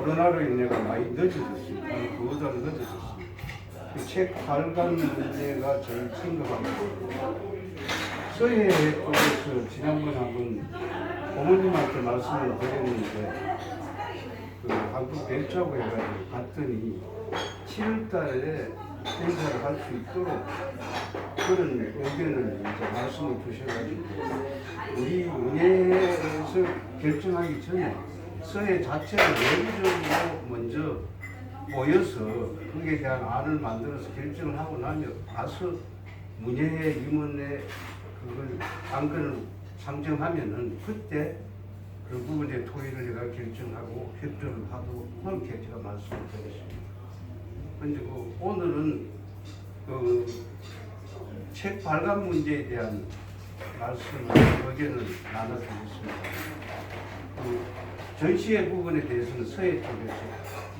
코로나로 인해가 많이 늦어졌습니다. 그보다 늦어졌습니다. 그책 발간 문제가 제일 심각한 거고 서해 쪽에서 지난번에 한번 어머님한테 말씀을 드렸는데 그 한국 벤처하고 해가지고 갔더니 7월 달에 행사를 할 수 있도록 그런 의견을 이제 말씀을 주셔가지고 우리 은혜에서 결정하기 전에 서해 자체를 내부적으로 먼저 모여서 거기에 대한 안을 만들어서 결정을 하고 나면 가서 문예회 임원회 그걸 안건을 상정하면은 그때 그 부분에 토의를 해가 결정하고 협조를 하도록 그렇게 제가 말씀을 드렸습니다. 근데 그 오늘은 그 책 발간 문제에 대한 말씀을 의견을 나눠드리겠습니다. 그 전시회 부분에 대해서는 서해 쪽에서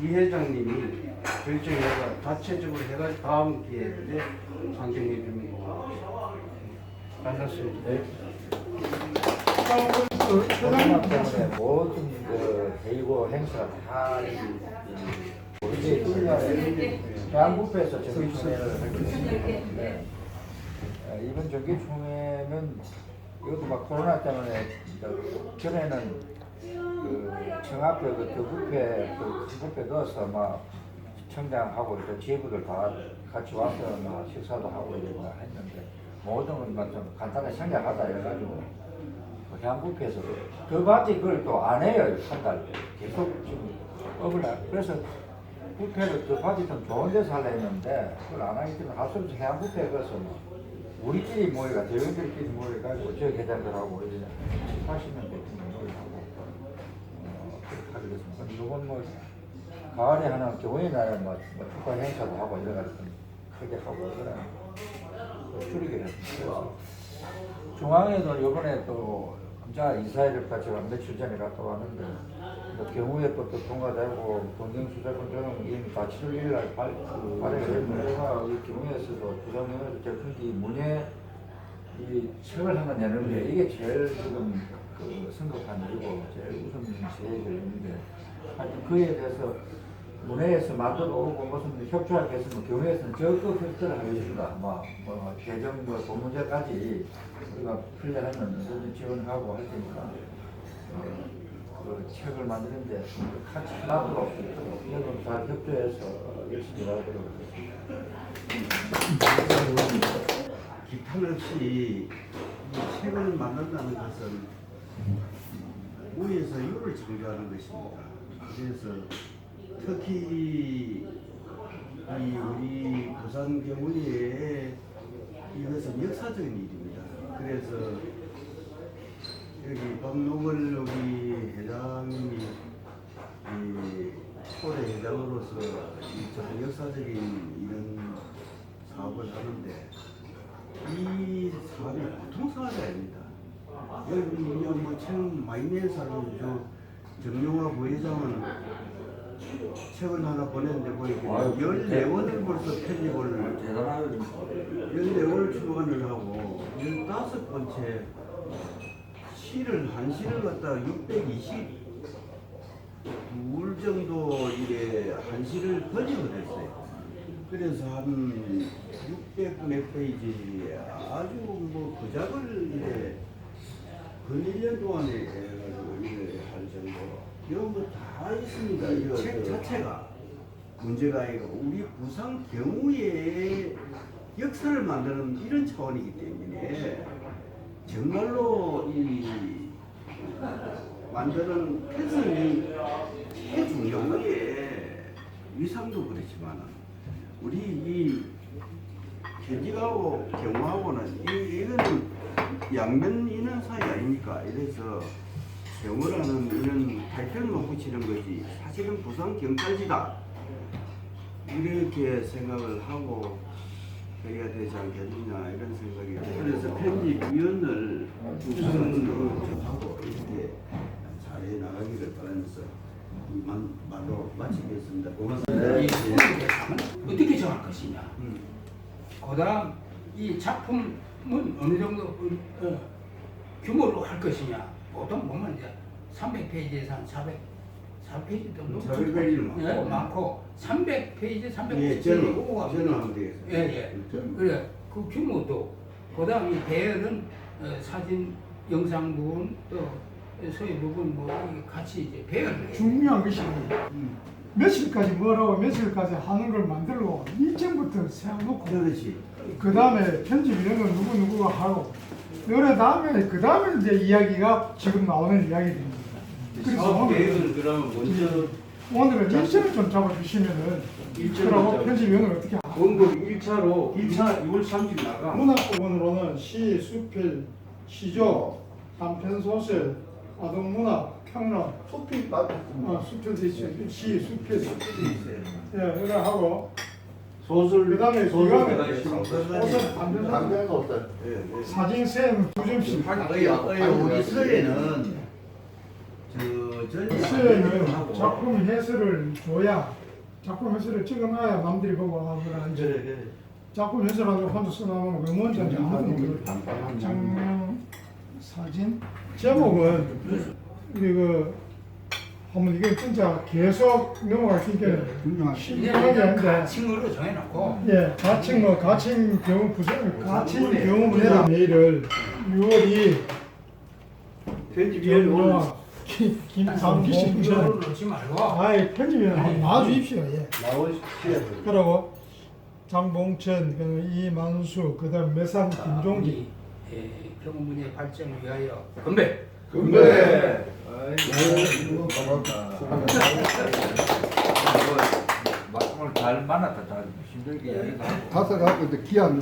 이 회장님이 결정해가 자체적으로 해가 다음 기회에 상정해 주는 거 반갑습니다. 코로나 때문에 모든 그 대이고 행사가 다 이- 이제 1년에 대한국회에서 정기총회를 할 것인데 어, 이번 정기총회는 이것도 막 코로나 때문에 저 전에는 그 청 앞에 그 교국회 그 국회 넣어서 막 청장하고 또 지휘부들 다 같이 와서 막 식사도 하고 이러고 했는데 모든 건좀 간단하게 생략하자 해가지고 그 해안국회에서 그 바지 그걸 또 안 해요 한 달. 계속 지금 업을 안- 그래서 국회를 그 바지 좀 좋은 데서 하려 했는데 그걸 안 하기 때문에 할수 없이 해안국회에 가서 뭐 우리끼리 모여가 대원들끼리 모여가지고 저 계장들하고 이제 80명 대통령 모여하고 어, 그렇게 이건 뭐 가을에 하는 교회 날에 뭐, 뭐 축하 행사도 하고 이래가지고 크게 하고 그래 했습니다. 그래서 중앙에도 이번에 또 혼자 이사회를 제가 며칠 전에 갔다 왔는데 뭐 경우에 또, 또 통과되고 동경수사권자는 이미 다 7월 1일 날 발, 그 발행을 했는데 제가 이 경우에서도 부장님에서 제품기 문예 이 책을 하나 내는 게 이게 제일 지금 그 성급한 일이고 제일 우선 제일 일인데 하여튼 그에 대해서 문회에서 만들어 오고 무슨 협조할 게 있으면 교회에서는 적극 협조를 하겠습니다. 뭐, 뭐 개정 뭐 본문제까지 우리가 풀려하면 언제든 지원하고 할 테니까 어, 그 책을 만드는데 같이 나도록 여러분 잘 협조해서 열심히 일하도록 기탄 없이 이 책을 만든다는 것은 위에서 유를 창조하는 것입니다. 그래서 특히 이 우리 부산 경우에 이것은 역사적인 일입니다. 그래서 여기 박노걸 우리 회장님이 이 초대 회장으로서 이 역사적인 이런 사업을 하는데 이 사업이 보통 사업이 아닙니다. 여기 그냥 뭐 책을 많이 낸 사람이 저 정용화 부회장은 책을 하나 보냈는데 보니까 아유, 14권을 벌써 편집을 대단하요 14권을 출간을 하고 15번째 시를 한 시를 갖다가 620울 정도 이게 한 시를 번역을 했어요. 그래서 한 600 몇 페이지 아주 뭐 그 작을 이래 근 1년 동안에 해가지고 이래 할 정도 이런 거 다 있습니다. 이책 자체가 문제가 아니고 우리 부산 경우에 역사를 만드는 이런 차원이기 때문에 정말로 이 만드는 패선이 제일 중요한 게 위상도 그렇지만 우리 이 현직하고 경호하고는 이, 이거는 양면 있는 사이 아닙니까? 이래서 경호라는 이런 타이틀만 붙이는 것이 사실은 부산 경찰지다 이렇게 생각을 하고 해야 되지 않겠느냐 이런 생각이 그래서 편집위원을 우선으로 하고 이렇게 잘해 나가기를 바라면서 이만 말로 마치겠습니다. 고맙습니다. 대해서는 어떻게 정할 것이냐. 음. 그다음 이 작품은 어느 정도 어, 규모로 할 것이냐. 보통 보면 이제 300페이지에서 한 400, 4페이지 정도 400페이지는 예, 많고. 많고 300페이지, 350페이지 예, 저는 오고 저는 하면 되겠어요. 예, 예. 그래 그 규모도 그 다음 이 배열은 어, 사진 영상 부분 또 소위 부분 뭐 같이 이제 배열을 해요. 중요한 것이 며칠까지 뭐라고 며칠까지 하는 걸 만들고 일정부터 세워놓고 그렇지. 그 다음에 편집 이런 건 누구 누구가 하고 그래 다음에 그 다음에 이제 이야기가 지금 나오는 이야기들입니다. 그래서 사업 오늘, 계획은 그러면 먼저 오늘은 일정을 좀 잡아주시면은 일정을 그러고 잡아- 편집위원을 어떻게 하 원고 1차로 1차 6월 30일 나가. 문학부분으로는 시, 수필, 시조, 단편 소설, 아동 문학, 평론, 소피 맞 어, 수필도 있죠. 시, 수필, 예, 이거 하고 소설 그다음에 소설 기간은 내가 있으면 소설 단편 소설, 담배는 어때? 예, 예. 사진 쌤두 점씩. 어이 어이 우리 서예는 저 시에는 하고 작품 해설을 줘야 작품 해설을 찍어놔야 남들이 보고 하지. 그래 그래. 작품 해설하고 혼자 써나오면 그 뭔지 아무도 모르고 장면 사진 제목은 우리 그 한번 이게 진짜 계속 넘어갈 수 있게 이제 신중하게 하는데 가칭으로 정해놓고 예 가칭 뭐 가칭 경우 부서 가칭 경우 문제다 내일을 6월 2일 편집위원 오늘 김상봉 이거를 놓지 말고 아이 편집위원 한번 놔주십시오 예 나오셔야 돼. 그리고 장봉천 그 이만수 그다음 매산 김종기 이, 예, 경문의 발전을 위하여 건배. 근데 오늘 잘 만났다. 잘 힘들게 이야기도 하고. 가서 갖고 이제 기한